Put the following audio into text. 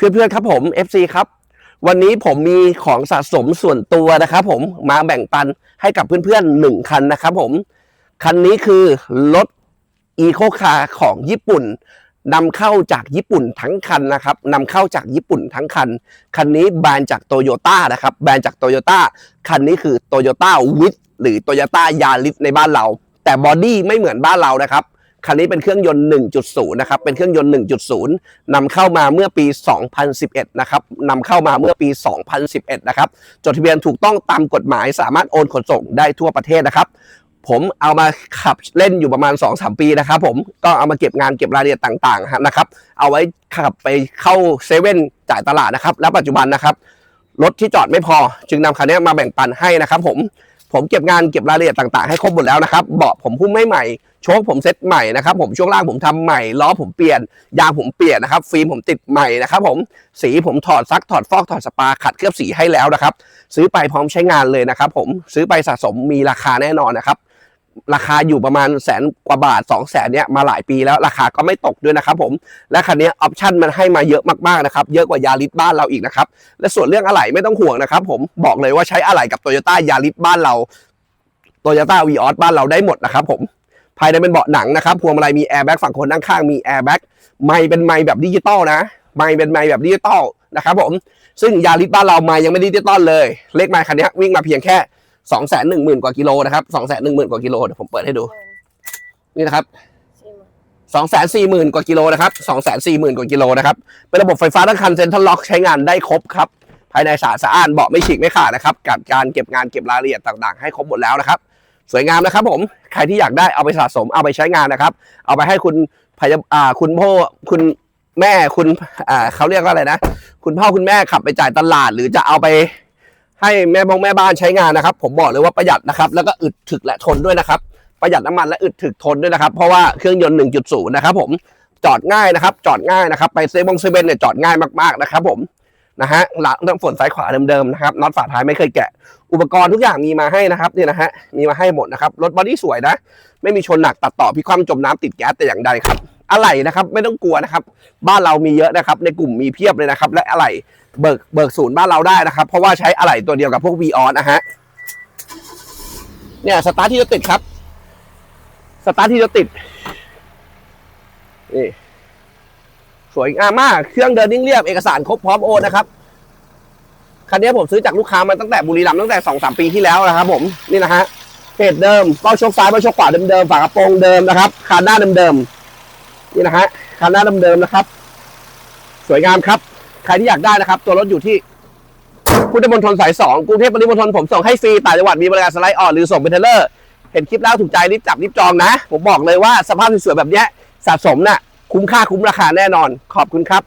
พื่อนๆครับผม FC ครับ วันนี้ผมมีของสะสมส่วนตัวนะครับผมมาแบ่งปันให้กับเพื่อนๆหนึ่งคันนะครับผม คันนี้คือรถอีโคคาร์ของญี่ปุ่นนำเข้าจากญี่ปุ่นทั้งคันนะครับนำเข้าจากญี่ปุ่นทั้งคัน คันนี้แบรนด์จากโตโยต้านะครับแบรนด์จากโตโยต้าคันนี้คือโตโยต้าวิทหรือโตโยต้ายาริสในบ้านเรา แต่บอดี้ไม่เหมือนบ้านเรานะครับ คันนี้เป็นเครื่องยนต์ 1.0 นะครับ เป็นเครื่องยนต์ 1.0นำเข้ามาเมื่อปี 2011 นะครับนำเข้ามาเมื่อปี 2011 นะครับ จดทะเบียนถูกต้องตามกฎหมาย สามารถโอนขนส่งได้ทั่วประเทศนะครับ ผมเอามาขับเล่นอยู่ประมาณ 2-3 ปีนะครับผม ก็เอามาเก็บงานเก็บรายละเอียดต่างๆ นะครับ เอาไว้ขับไปเข้าเซเว่นจ่ายตลาดนะครับ และปัจจุบันนะครับ รถที่จอดไม่พอ จึงนำคันนี้มาแบ่งปันให้นะครับผม ผมเก็บงานเก็บรายละเอียดต่างๆให้ครบหมดแล้วนะครับเบาะผมพุ่มไม่ใหม่โชคผมเซ็ตใหม่นะครับผมช่วงล่างผมทำใหม่ล้อผมเปลี่ยนยางผมเปลี่ยนนะครับฟิล์มผมติดใหม่นะครับผมสีผมถอดซักถอดฟอกถอดสปาขัดเคลือบสีให้แล้วนะครับ ซื้อไปพร้อมใช้งานเลยนะครับ ผมซื้อไปสะสมมีราคาแน่นอนนะครับ ราคาอยู่ประมาณแสนกว่าบาท2 0 0แสนเนี้ยมาหลายปีแล้วราคาก็ไม่ตกด้วยนะครับผมและคันนี้ออปชั่นมันให้มาเยอะมากๆนะครับเยอะกว่ายาริสบ้านเราอีกนะครับและส่วนเรื่องอะไหล่ไม่ต้องห่วงนะครับผมบอกเลยว่าใช้อะไหล่กับโตโยต้ายาริสบ้านเราโตโยต้าวีออสบ้านเราได้หมดนะครับผมภายในเป็นเบาะหนังนะครับพวงมาลัยมีแอร์แบ็กฝั่งคนนั่งข้างมีแอร์แบ็กไม่เป็นไมแบบดิจิตอลนะไม่เป็นไมแบบดิจิตอลนะครับผมซึ่งยาริสบ้านเราไม่ยังไม่ดิจิตอลเลย เลขไมคันนี้วิ่งมาเพียงแค่ 2องแสนหนึ่งหมื่นกว่ากิโลนะครับสองแสนหนึ่งหมื่นกว่ากิโลเดี๋ยวผมเปิดให้ดู นี่นะครับสองแสนสี่หมื่นกว่ากิโลนะครับสองแสนสี่หมื่นกว่ากิโลนะครับ เป็นระบบไฟฟ้าทั้งคันเซ็นทรัลล็อกใช้งานได้ครบครับ ภายในสะอาดสะอ้านเบาะไม่ฉีกไม่ขาดนะครับ กับการเก็บงานเก็บรายละเอียดต่างๆ ให้ครบหมดแล้วนะครับ สวยงามนะครับ ผม ใครที่อยากได้เอาไปสะสมเอาไปใช้งานนะครับ เอาไปให้คุณพยาอ่าคุณพ่อคุณแม่คุณอ่าเขาเรียกว่าอะไรนะ คุณพ่อคุณแม่ขับไปจ่ายตลาด หรือจะเอาไป ให้แม่บงแม่บ้านใช้งานนะครับ ผมบอกเลยว่าประหยัดนะครับ แล้วก็อึดถึกและทนด้วยนะครับ ประหยัดน้ำมันและอึดถึกทนด้วยนะครับ เพราะว่าเครื่องยนต์ 1.0 นะครับผมจอดง่ายนะครับ จอดง่ายนะครับ ไปเซเว่นเซเว่นเนี่ยจอดง่ายมากๆนะครับ ผมนะฮะหลังน้ำฝนซ้ายขวาเดิมๆนะครับน็อตฝาท้ายไม่เคยแกะ อุปกรณ์ทุกอย่างมีมาให้นะครับเนี่ยนะฮะมีมาให้หมดนะครับรถบอดี้สวยนะ ไม่มีชนหนักตัดต่อพิความจมน้ำติดแก๊สแต่อย่างใดครับ อะไหล่นะครับ ไม่ต้องกลัวนะครับ บ้านเรามีเยอะนะครับ ในกลุ่มมีเพียบเลยนะครับ และอะไหล่เบิกเบิกศูนย์บ้านเราได้นะครับ เพราะว่าใช้อะไหล่ตัวเดียวกับพวก v ีออนะฮะเนี่ยสตาร์ทที่จะติดครับสตาร์ทที่จะติดนี่สวยงามมาก เครื่องเดินนิ่งเรียบ เอกสารครบพร้อมโอนนะครับ คันนี้ผมซื้อจากลูกค้ามาตั้งแต่บุรีรัมย์ตั้งแต่สองสามปีที่แล้วนะครับ ผม นี่นะฮะเพจเดิมเป้าโชคซ้ายเป้าโชคขวาเดิมๆ ฝากระโปรงเดิมนะครับคานหน้าเดิมๆ นี่นะฮะคันหน้าเดิมๆนะครับ สวยงามครับ ใครที่อยากได้นะครับ ตัวรถอยู่ที่พุทธมณฑลสายสองกรุงเทพปริมณฑลผมส่งให้ฟรีต่างจังหวัดมีบริการสไลด์ออนหรือส่งเป็นเทเลอร์ เห็นคลิปแล้วถูกใจรีบจับรีบจองนะ ผมบอกเลยว่าสภาพสวยๆแบบเนี้ยสะสมน่ะคุ้มค่าคุ้มราคาแน่นอน ขอบคุณครับ